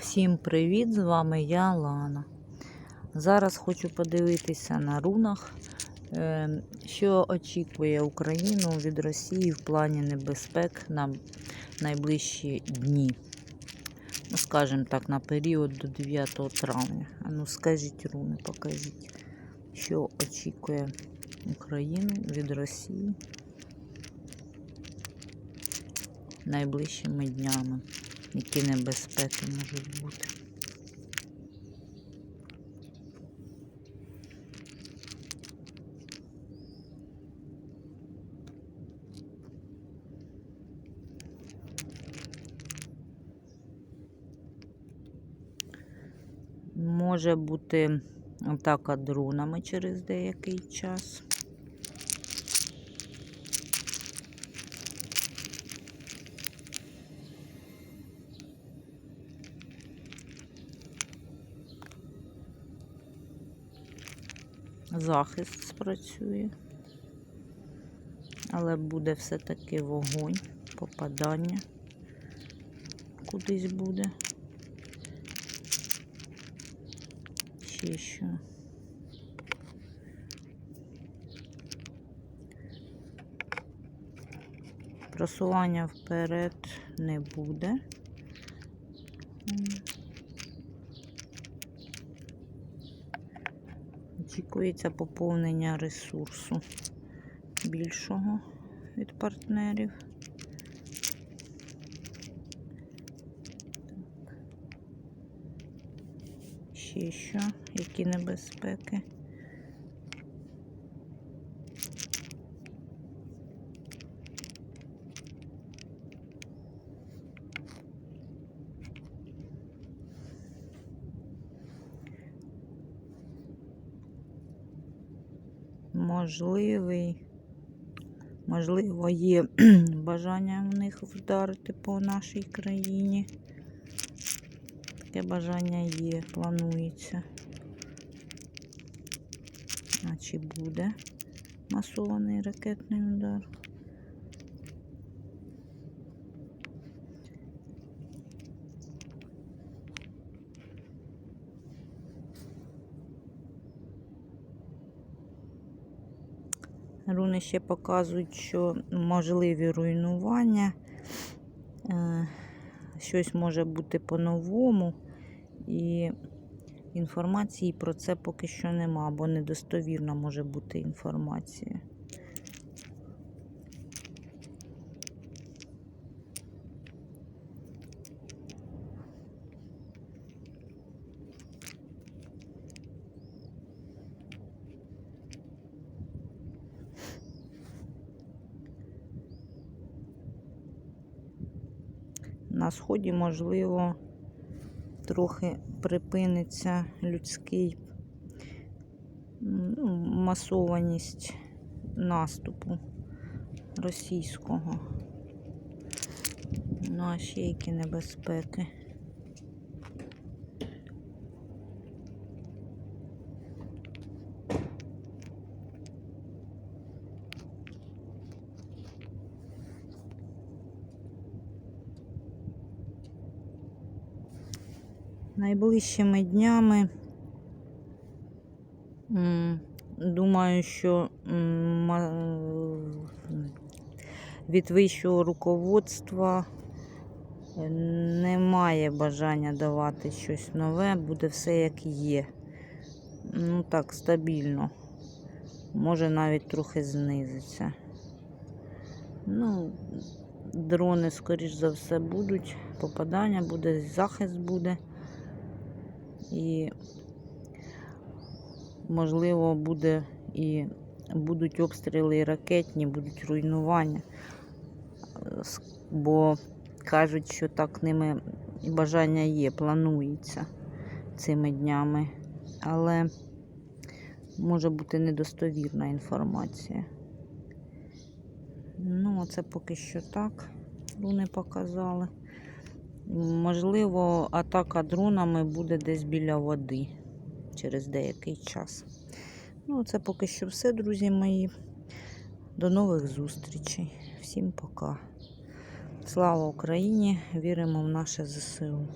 Всім привіт! З вами я Лана. Зараз хочу подивитися на рунах, е, що очікує Україну від Росії в плані небезпек на найближчі дні. Ну, скажімо так, на період до 9 травня. Ну скажіть руни, покажіть, що очікує Україну від Росії найближчими днями. Які небезпеки можуть бути. Може бути атака дронами через деякий час. Захист спрацює, але буде все-таки вогонь, попадання кудись буде. Ще що. Просування вперед не буде. Очікується поповнення ресурсу більшого від партнерів. Так. Ще що, які небезпеки. Можливий, можливо, є бажання в них вдарити по нашій країні. Таке бажання є, планується. А чи буде масований ракетний удар? Руни ще показують, що можливі руйнування, е, щось може бути по-новому, і інформації про це поки що нема, бо недостовірна може бути інформація. На сході, можливо, трохи припиниться людський ну, масованість наступу російського. Ну, а ще які небезпеки. Найближчими днями, думаю, що від вищого руководства немає бажання давати щось нове, буде все як є. Ну так, стабільно. Може навіть трохи знизиться. Ну, дрони, скоріш за все, будуть, попадання буде, захист буде. І, можливо, буде і будуть обстріли і ракетні, будуть руйнування, бо кажуть, що так ними бажання є, планується цими днями, але може бути недостовірна інформація. Ну, це поки що так, вони показали. Можливо, атака дронами буде десь біля води через деякий час. Ну, це поки що все, друзі мої. До нових зустрічей. Всім пока. Слава Україні! Віримо в наше ЗСУ.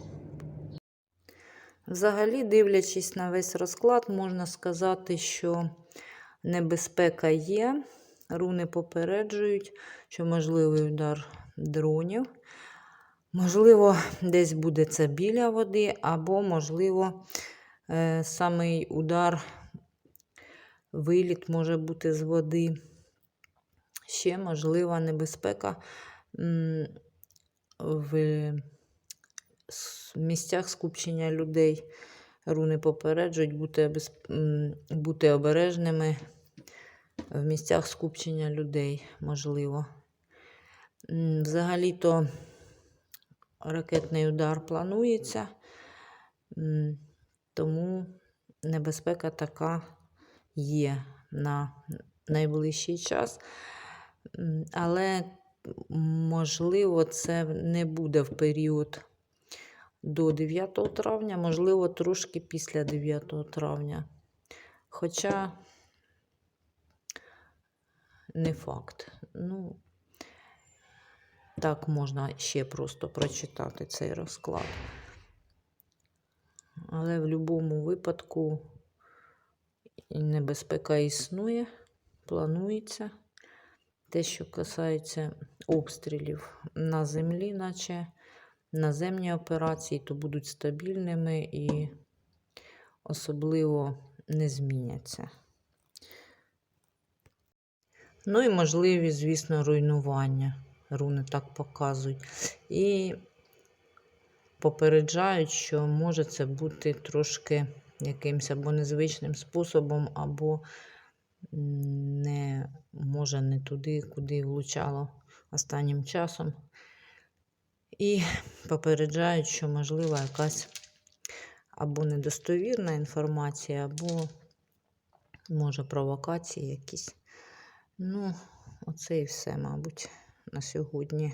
Взагалі, дивлячись на весь розклад, можна сказати, що небезпека є. Руни попереджують, що можливий удар дронів. Можливо, десь буде це біля води, або, можливо, е, самий удар, виліт може бути з води. Ще можлива небезпека в місцях скупчення людей. Руни попереджують бути, бути обережними в місцях скупчення людей, можливо. Взагалі-то ракетний удар планується, тому небезпека така є на найближчий час. Але, можливо, це не буде в період до 9 травня, можливо, трошки після 9 травня. Хоча не факт. Ну, так можна ще просто прочитати цей розклад. Але в будь-якому випадку небезпека існує, планується. Те, що касається обстрілів на землі, наче наземні операції, то будуть стабільними і особливо не зміняться. Ну і можливі, звісно, руйнування. Руни так показують. І попереджають, що може це бути трошки якимось або незвичним способом, або не може не туди, куди влучало останнім часом. І попереджають, що можлива якась або недостовірна інформація, або може провокації якісь. Ну, оце і все, мабуть, на сьогодні.